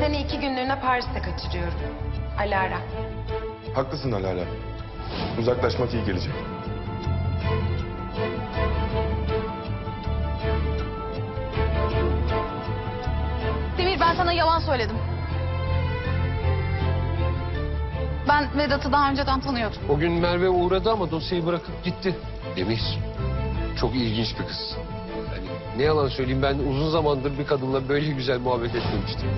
Seni iki günlüğüne Paris'te kaçırıyorum. Alara. Haklısın Alara. Uzaklaşmak iyi gelecek. Demir ben sana yalan söyledim. Ben Vedat'ı daha önceden tanıyordum. O gün Merve uğradı ama dosyayı bırakıp gitti. Demir, çok ilginç bir kız. Yani ne yalan söyleyeyim ben uzun zamandır bir kadınla böyle güzel muhabbet etmemiştim.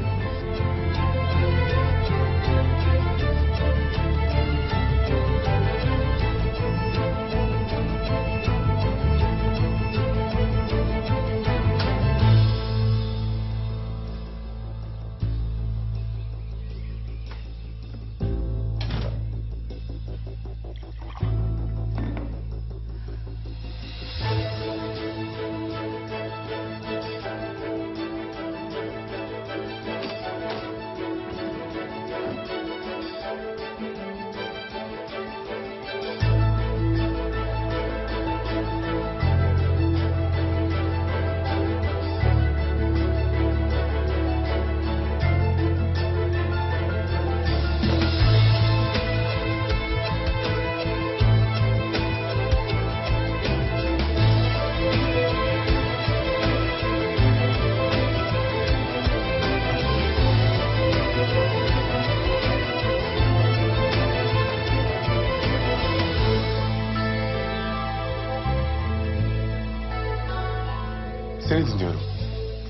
Seni dinliyorum.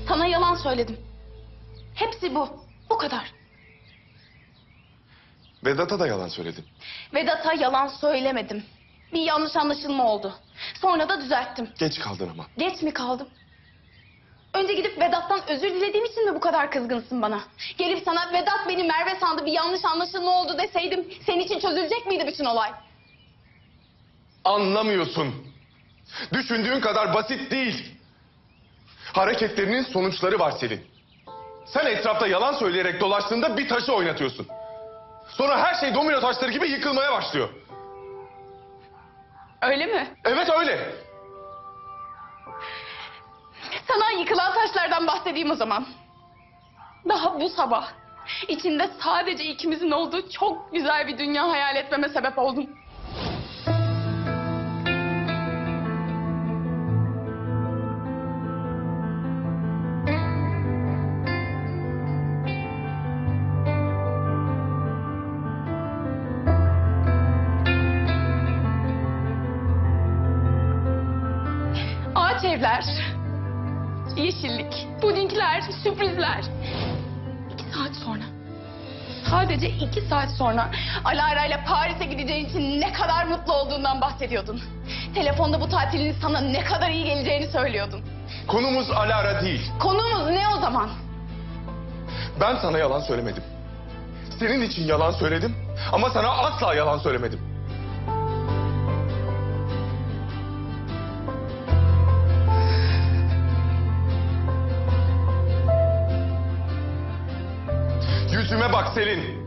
Sana yalan söyledim. Hepsi bu. Bu kadar. Vedat'a da yalan söyledin. Vedat'a yalan söylemedim. Bir yanlış anlaşılma oldu. Sonra da düzelttim. Geç kaldın ama. Geç mi kaldım? Önce gidip Vedat'tan özür dilediğim için mi bu kadar kızgınsın bana? Gelip sana Vedat beni Merve sandı bir yanlış anlaşılma oldu deseydim senin için çözülecek miydi bütün olay? Anlamıyorsun. Düşündüğün kadar basit değil. Hareketlerinin sonuçları var Selin. Sen etrafta yalan söyleyerek dolaştığında bir taşı oynatıyorsun. Sonra her şey domino taşları gibi yıkılmaya başlıyor. Öyle mi? Evet öyle. Sana yıkılan taşlardan bahsedeyim o zaman. Daha bu sabah içinde sadece ikimizin olduğu çok güzel bir dünya hayal etmeme sebep oldun. Evler, yeşillik, pudingler, sürprizler. İki saat sonra, sadece iki saat sonra Alara ile Paris'e gideceğin için ne kadar mutlu olduğundan bahsediyordun. Telefonda bu tatilin sana ne kadar iyi geleceğini söylüyordun. Konumuz Alara değil. Konumuz ne o zaman? Ben sana yalan söylemedim. Senin için yalan söyledim ama sana asla yalan söylemedim. Yüzüme bak Selin.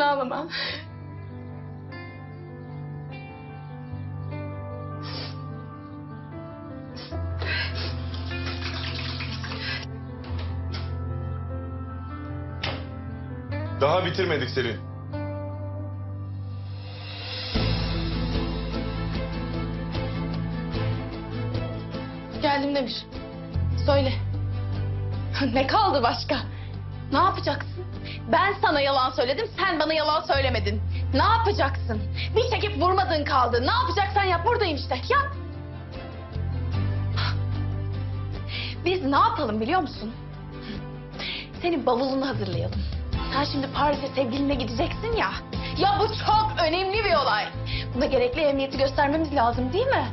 Sakın ağlama. Daha bitirmedik Selin. Geldim Demir. Söyle. ne kaldı başka? Ne yapacaksın? Ben sana yalan söyledim, sen bana yalan söylemedin. Ne yapacaksın? Bir çekip vurmadığın kaldı. Ne yapacaksan yap, buradayım işte. Yap. Biz ne yapalım biliyor musun? Senin bavulunu hazırlayalım. Sen şimdi Paris'e sevgilinle gideceksin ya. Ya bu çok önemli bir olay. Buna gerekli emniyeti göstermemiz lazım değil mi?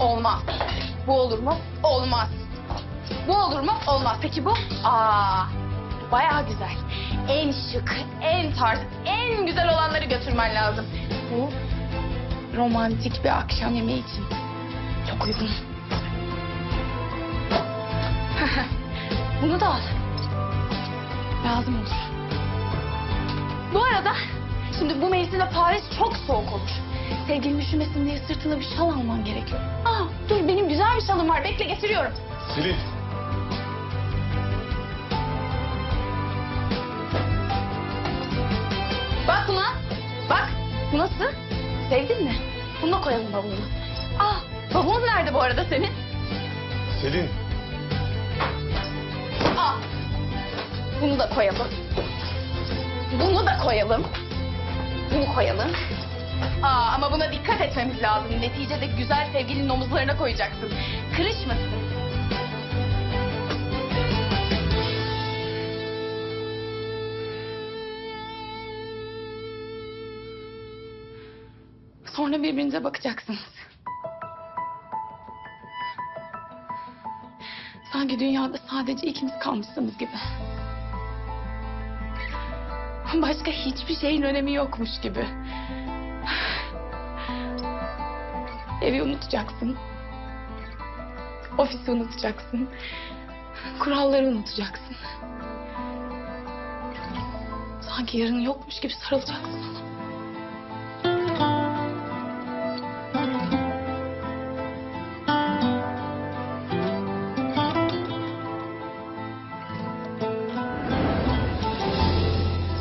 Olmaz. Bu olur mu? Olmaz. Bu olur mu? Olmaz. Peki bu? Aa, bayağı güzel. En şık, en tarz, en güzel olanları götürmen lazım. Bu romantik bir akşam yemeği için. Çok uygun. Bunu da al. Lazım olur. Bu arada şimdi bu mevsimde Paris çok soğuk olur. Sevgilin üşümesin diye sırtına bir şal alman gerekiyor. Aa, dur benim güzel bir şalım var. Bekle getiriyorum. Selin. Bak buna. Bak. Bu nasıl? Sevdin mi? Bunu da koyalım bavuluna. Aa, bavulun nerede bu arada senin? Selin. Aa, bunu da koyalım. Bunu da koyalım. Bunu koyalım. Aa, ama buna dikkat etmemiz lazım. Neticede güzel sevgilinin omuzlarına koyacaksın. Kırışmasın. Sonra birbirinize bakacaksınız. Sanki dünyada sadece ikimiz kalmışsınız gibi. Başka hiçbir şeyin önemi yokmuş gibi. Evi unutacaksın. Ofisi unutacaksın. Kuralları unutacaksın. Sanki yarın yokmuş gibi sarılacaksın ona.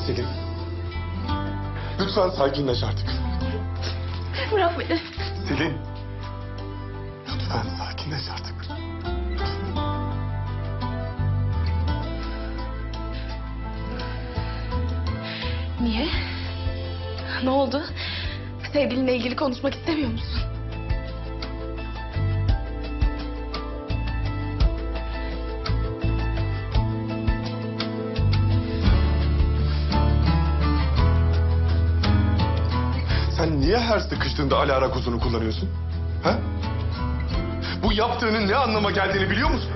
Selin. Lütfen sakinleş artık. Bırak beni. Selin. Lütfen sakinleş artık. Niye? Ne oldu? Sevgilinle ilgili konuşmak istemiyor musun? Sen niye her sıkıştığında Alara kozunu kullanıyorsun? Ha? Bu yaptığının ne anlama geldiğini biliyor musun?